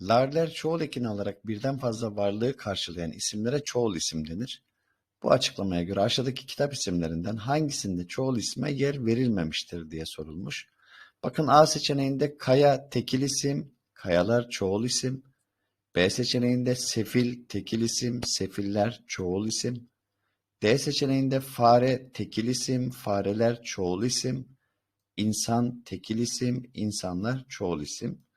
Larler çoğul ekini alarak birden fazla varlığı karşılayan isimlere çoğul isim denir. Bu açıklamaya göre aşağıdaki kitap isimlerinden hangisinde çoğul isme yer verilmemiştir diye sorulmuş. Bakın A seçeneğinde kaya tekil isim, kayalar çoğul isim. B seçeneğinde sefil tekil isim, sefiller çoğul isim. D seçeneğinde fare tekil isim, fareler çoğul isim. İnsan tekil isim, insanlar çoğul isim.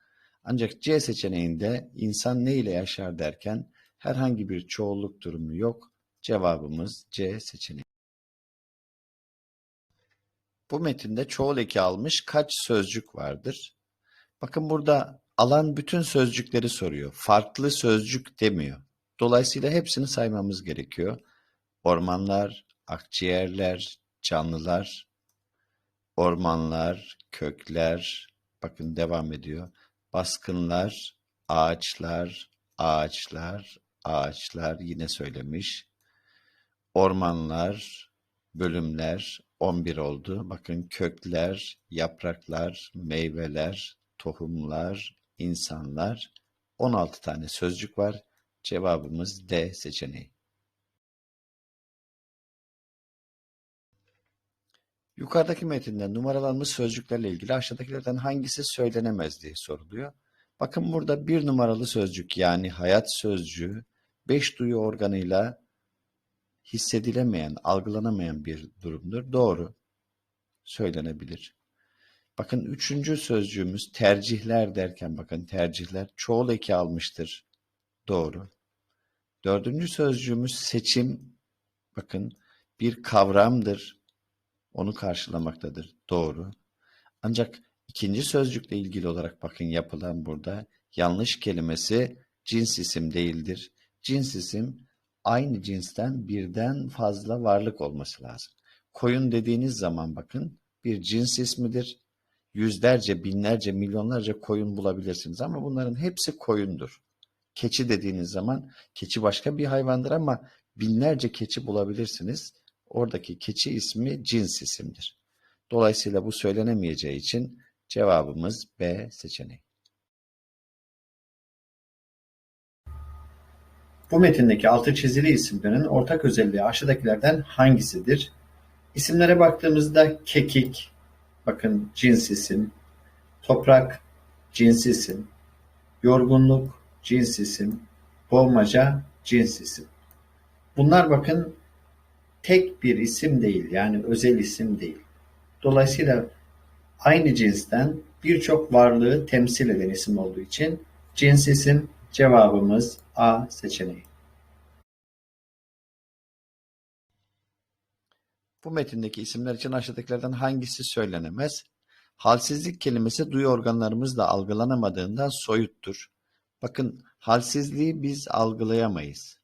Ancak C seçeneğinde insan ne ile yaşar derken herhangi bir çoğulluk durumu yok. Cevabımız C seçeneği. Bu metinde çoğul eki almış kaç sözcük vardır? Bakın burada alan bütün sözcükleri soruyor. Farklı sözcük demiyor. Dolayısıyla hepsini saymamız gerekiyor. Ormanlar, akciğerler, canlılar, ormanlar, kökler, bakın devam ediyor. Baskınlar, ağaçlar, ağaçlar, ağaçlar yine söylemiş. Ormanlar, bölümler 11 oldu. Bakın kökler, yapraklar, meyveler, tohumlar, insanlar 16 tane sözcük var. Cevabımız D seçeneği. Yukarıdaki metinde numaralanmış sözcüklerle ilgili aşağıdakilerden hangisi söylenemez diye soruluyor. Bakın burada bir numaralı sözcük yani hayat sözcüğü beş duyu organıyla hissedilemeyen, algılanamayan bir durumdur. Doğru. Söylenebilir. Bakın üçüncü sözcüğümüz tercihler derken bakın tercihler çoğul eki almıştır. Doğru. Dördüncü sözcüğümüz seçim. Bakın bir kavramdır. Onu karşılamaktadır. Doğru. Ancak ikinci sözcükle ilgili olarak bakın yapılan burada yanlış kelimesi cins isim değildir. Cins isim aynı cinsten birden fazla varlık olması lazım. Koyun dediğiniz zaman bakın bir cins ismidir. Yüzlerce, binlerce, milyonlarca koyun bulabilirsiniz ama bunların hepsi koyundur. Keçi dediğiniz zaman keçi başka bir hayvandır ama binlerce keçi bulabilirsiniz. Oradaki keçi ismi cins isimdir. Dolayısıyla bu söylenemeyeceği için cevabımız B seçeneği. Bu metindeki altı çizili isimlerin ortak özelliği aşağıdakilerden hangisidir? İsimlere baktığımızda kekik, bakın cins isim, toprak, cins isim, yorgunluk, cins isim, boğmaca, cins isim. Bunlar bakın tek bir isim değil yani özel isim değil. Dolayısıyla aynı cinsten birçok varlığı temsil eden isim olduğu için cins isim cevabımız A seçeneği. Bu metindeki isimler için aşağıdakilerden hangisi söylenemez? Halsizlik kelimesi duyu organlarımızla algılanamadığından soyuttur. Bakın halsizliği biz algılayamayız.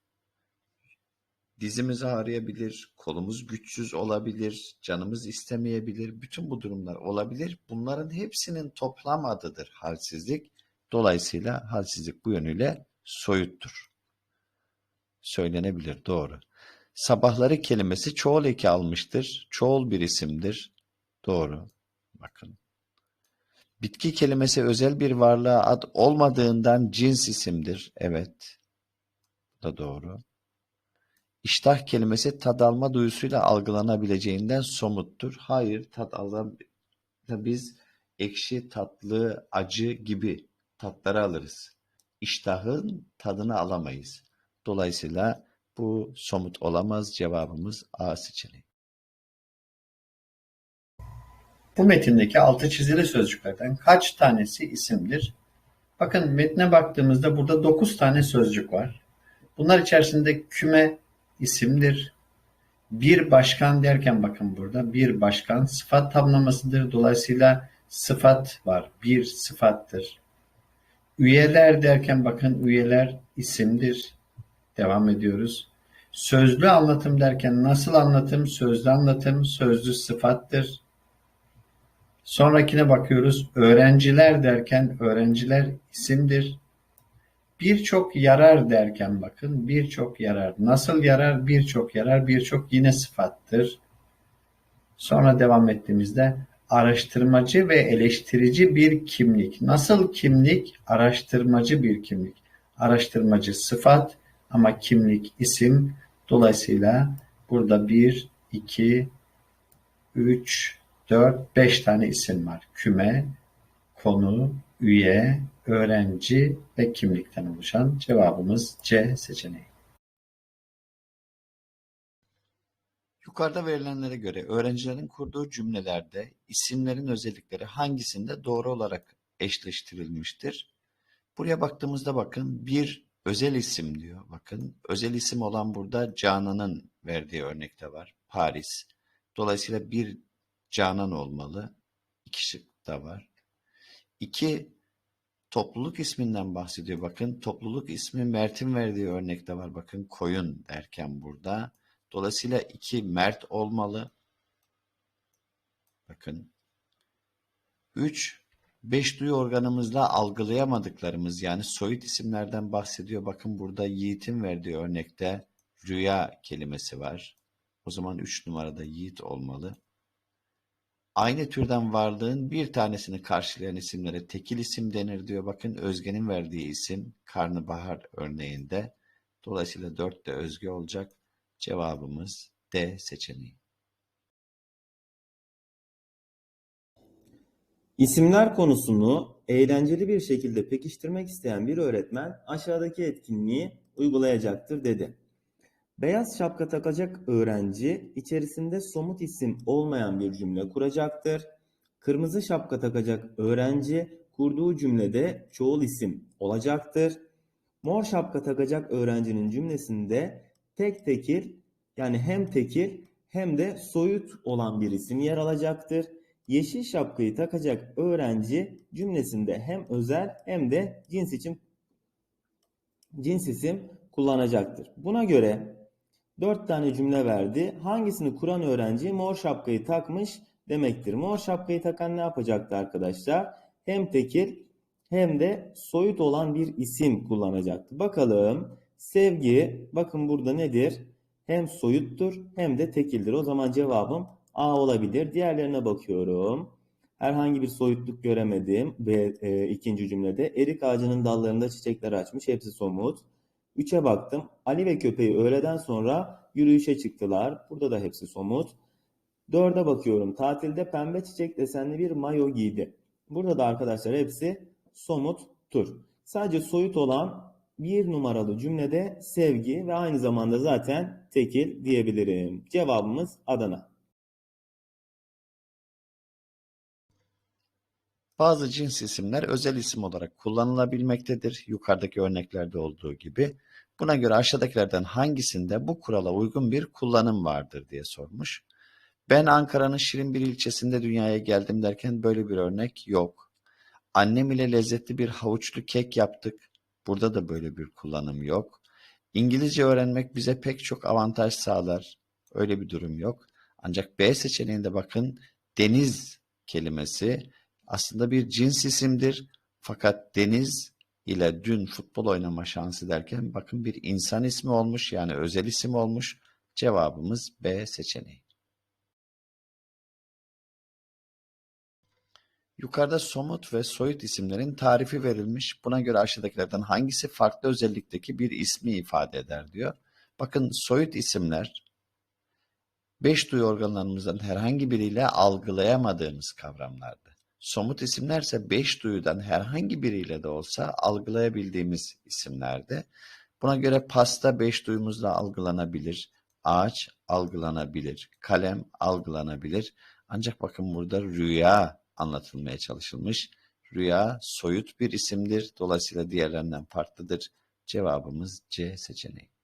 Dizimiz ağrıyabilir, kolumuz güçsüz olabilir, canımız istemeyebilir. Bütün bu durumlar olabilir. Bunların hepsinin toplam adıdır halsizlik. Dolayısıyla halsizlik bu yönüyle soyuttur. Söylenebilir, doğru. Sabahları kelimesi çoğul eki almıştır. Çoğul bir isimdir. Doğru. Bakın. Bitki kelimesi özel bir varlığa ad olmadığından cins isimdir. Evet. Bu da doğru. İştah kelimesi tad alma duyusuyla algılanabileceğinden somuttur. Hayır, tat alan biz ekşi, tatlı, acı gibi tatları alırız. İştahın tadını alamayız. Dolayısıyla bu somut olamaz. Cevabımız A seçeneği. Bu metindeki altı çizili sözcüklerden kaç tanesi isimdir? Bakın metne baktığımızda burada dokuz tane sözcük var. Bunlar içerisinde küme isimdir. Bir başkan derken bakın burada bir başkan sıfat tamlamasıdır. Dolayısıyla sıfat var. Bir sıfattır. Üyeler derken bakın üyeler isimdir. Devam ediyoruz. Sözlü anlatım derken nasıl anlatım? Sözlü anlatım sözlü sıfattır. Sonrakine bakıyoruz. Öğrenciler derken öğrenciler isimdir. Birçok yarar derken bakın birçok yarar. Nasıl yarar? Birçok yarar. Birçok yine sıfattır. Sonra devam ettiğimizde araştırmacı ve eleştirici bir kimlik. Nasıl kimlik? Araştırmacı bir kimlik. Araştırmacı sıfat ama kimlik isim. Dolayısıyla burada 1, 2, 3, 4, 5 tane isim var. Küme, konu, üye, öğrenci ve kimlikten oluşan cevabımız C seçeneği. Yukarıda verilenlere göre öğrencilerin kurduğu cümlelerde isimlerin özellikleri hangisinde doğru olarak eşleştirilmiştir? Buraya baktığımızda bakın bir özel isim diyor. Bakın özel isim olan burada Canan'ın verdiği örnekte var. Paris. Dolayısıyla bir Canan olmalı. İki şık da var. İki topluluk isminden bahsediyor. Bakın topluluk ismi Mert'in verdiği örnekte var. Bakın koyun derken burada. Dolayısıyla iki Mert olmalı. Bakın. Üç, beş duyu organımızla algılayamadıklarımız yani soyut isimlerden bahsediyor. Bakın burada Yiğit'in verdiği örnekte rüya kelimesi var. O zaman üç numarada Yiğit olmalı. Aynı türden varlığın bir tanesini karşılayan isimlere tekil isim denir diyor. Bakın Özge'nin verdiği isim karnabahar örneğinde. Dolayısıyla 4 de Özge olacak. Cevabımız D seçeneği. İsimler konusunu eğlenceli bir şekilde pekiştirmek isteyen bir öğretmen aşağıdaki etkinliği uygulayacaktır dedi. Beyaz şapka takacak öğrenci içerisinde somut isim olmayan bir cümle kuracaktır. Kırmızı şapka takacak öğrenci kurduğu cümlede çoğul isim olacaktır. Mor şapka takacak öğrencinin cümlesinde tek tekil yani hem tekil hem de soyut olan bir isim yer alacaktır. Yeşil şapkayı takacak öğrenci cümlesinde hem özel hem de cins için cins isim kullanacaktır. Buna göre dört tane cümle verdi. Hangisini kuran öğrenci mor şapkayı takmış demektir. Mor şapkayı takan ne yapacaktı arkadaşlar? Hem tekil hem de soyut olan bir isim kullanacaktı. Bakalım sevgi bakın burada nedir? Hem soyuttur hem de tekildir. O zaman cevabım A olabilir. Diğerlerine bakıyorum. Herhangi bir soyutluk göremedim. Ve e, ikinci cümlede erik ağacının dallarında çiçekler açmış. Hepsi somut. Üçe baktım. Ali ve köpeği öğleden sonra yürüyüşe çıktılar. Burada da hepsi somut. Dörde bakıyorum. Tatilde pembe çiçek desenli bir mayo giydi. Burada da arkadaşlar hepsi somuttur. Sadece soyut olan bir numaralı cümlede sevgi ve aynı zamanda zaten tekil diyebilirim. Cevabımız Adana. Bazı cins isimler özel isim olarak kullanılabilmektedir. Yukarıdaki örneklerde olduğu gibi. Buna göre aşağıdakilerden hangisinde bu kurala uygun bir kullanım vardır diye sormuş. Ben Ankara'nın şirin bir ilçesinde dünyaya geldim derken böyle bir örnek yok. Annem ile lezzetli bir havuçlu kek yaptık. Burada da böyle bir kullanım yok. İngilizce öğrenmek bize pek çok avantaj sağlar. Öyle bir durum yok. Ancak B seçeneğinde bakın deniz kelimesi aslında bir cins isimdir. Fakat Deniz ile dün futbol oynama şansı derken bakın bir insan ismi olmuş yani özel isim olmuş. Cevabımız B seçeneği. Yukarıda somut ve soyut isimlerin tarifi verilmiş. Buna göre aşağıdakilerden hangisi farklı özellikteki bir ismi ifade eder diyor. Bakın soyut isimler beş duyu organlarımızdan herhangi biriyle algılayamadığımız kavramlardı. Somut isimlerse beş duyudan herhangi biriyle de olsa algılayabildiğimiz isimlerdi. Buna göre pasta beş duyumuzla algılanabilir, ağaç algılanabilir, kalem algılanabilir. Ancak bakın burada rüya anlatılmaya çalışılmış. Rüya soyut bir isimdir. Dolayısıyla diğerlerinden farklıdır. Cevabımız C seçeneği.